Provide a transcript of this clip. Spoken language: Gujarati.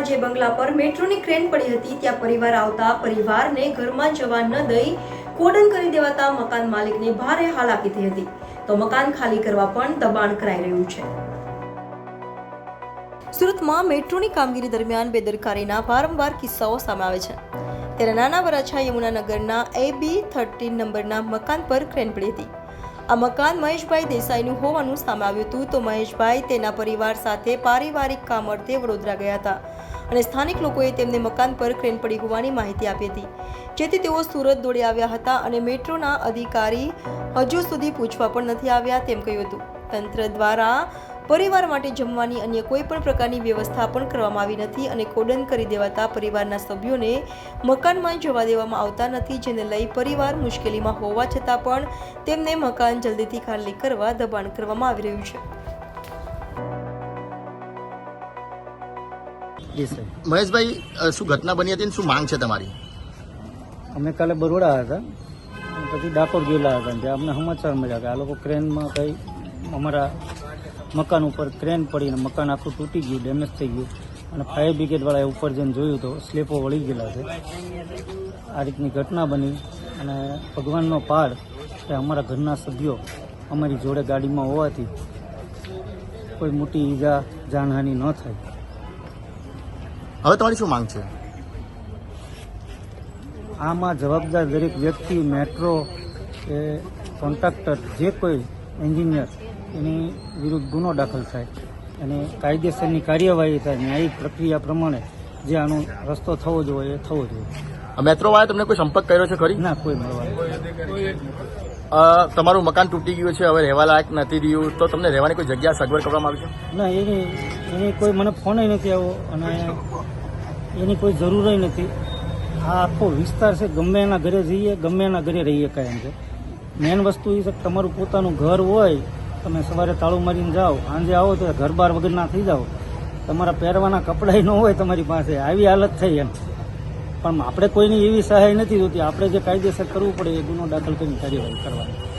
જે બંગલા પર મેટ્રોની ક્રેન પડી હતી, ત્યાં પરિવાર આવતા પરિવારને ઘરમાં જવા ન દઈ કોડન કરી દેવાતા મકાન માલિકને ભારે હાલાકી થઈ હતી. તો મકાન ખાલી કરવા પણ દબાણ કરાઈ રહ્યું છે. સુરતમાં મેટ્રોની કામગીરી દરમિયાન બેદરકારીના વારંવાર કિસ્સાઓ સામે આવે છે. ત્યારે નાના વરાછા યમુનાનગરના એ બી થર્ટીન નંબરના મકાન પર ક્રેન પડી હતી. આ મકાન મહેશભાઈ દેસાઈનું હોવાનું સામે આવ્યું હતું તો મહેશભાઈ તેના પરિવાર સાથે પારિવારિક કામ અર્થે વડોદરા ગયા હતા અને સ્થાનિક લોકોએ તેમને મકાન પર ક્રેન પડી હોવાની માહિતી આપી હતી. જેથી તેઓ સુરત દોડી આવ્યા હતા અને મેટ્રોના અધિકારી હજુ સુધી પૂછવા પણ નથી આવ્યા તેમ કહ્યું હતું. તંત્ર દ્વારા પરિવાર માટે જમવાની અન્ય કોઈ પણ પ્રકારની વ્યવસ્થા પણ કરવામાં આવી નથી અને કોડન કરી દેવાતા પરિવારના સભ્યોને મકાનમાં જવા દેવામાં આવતા નથી જેને લઈ પરિવાર મુશ્કેલીમાં હોવા છતાં પણ તેમને મકાન જલ્દીથી ખાલી કરવા દબાણ કરવામાં આવી રહ્યું છે. જી મહેશભાઈ શું ઘટના બની હતી શું માંગ છે તમારી? અમે કાલે બરોડા હતા. પછી ડાકોર ગયેલા હતા. ત્યાં અમને સમાચાર મળ્યા કે આ લોકો ક્રેનમાં કંઈ અમારા મકાન ઉપર ક્રેન પડીને મકાન આખું તૂટી ગયું ડેમેજ થઈ ગયું. અને ફાયર બ્રિગેડવાળાએ ઉપર જઈને જોયું તો સ્લેપો વળી ગયેલા છે. આ રીતની ઘટના બની અને ભગવાનનો પાડ કે અમારા ઘરના સભ્યો અમારી જોડે ગાડીમાં હોવાથી કોઈ મોટી ઈજા જાનહાનિ ન થાય. હવે તમારી શું માંગ છે? આમાં જવાબદાર દરેક વ્યક્તિ મેટ્રો કે કોન્ટ્રાક્ટર જે કોઈ એન્જિનિયર એની વિરુદ્ધ ગુનો દાખલ થાય. અને કાયદેસરની કાર્યવાહી થાય ન્યાયિક પ્રક્રિયા પ્રમાણે જે આનો રસ્તો થવો જોઈએ એ થવો જોઈએ. મેટ્રો વાળા તમને કોઈ સંપર્ક કર્યો છે ખરી? ના કોઈ મળવા તમારું મકાન તૂટી ગયું છે હવે રહેવા લાયક નથી રહ્યું તો તમને રહેવાની કોઈ જગ્યા સગવડ કરવામાં આવી છે? ના એની એની કોઈ મને ફોન નથી આવ્યો અને એની કોઈ જરૂર નથી. આ આખો વિસ્તાર છે ગમે એના ઘરે જઈએ ગમે એના ઘરે રહીએ કાયમ છે. મેન વસ્તુ એ છે કે તમારું પોતાનું ઘર હોય તમે સવારે તાળું મારીને જાઓ, સાંજે આવો તો ઘર બાર વગરના થઈ જાઓ. તમારા પહેરવાના કપડાય ન હોય તમારી પાસે, આવી હાલત થઈ એમ. પણ આપણે કોઈની એવી સહાય નથી જોતી આપણે જે કાયદેસર કરવું પડે એ ગુનો દાખલ કરીને કાર્યવાહી કરવાની.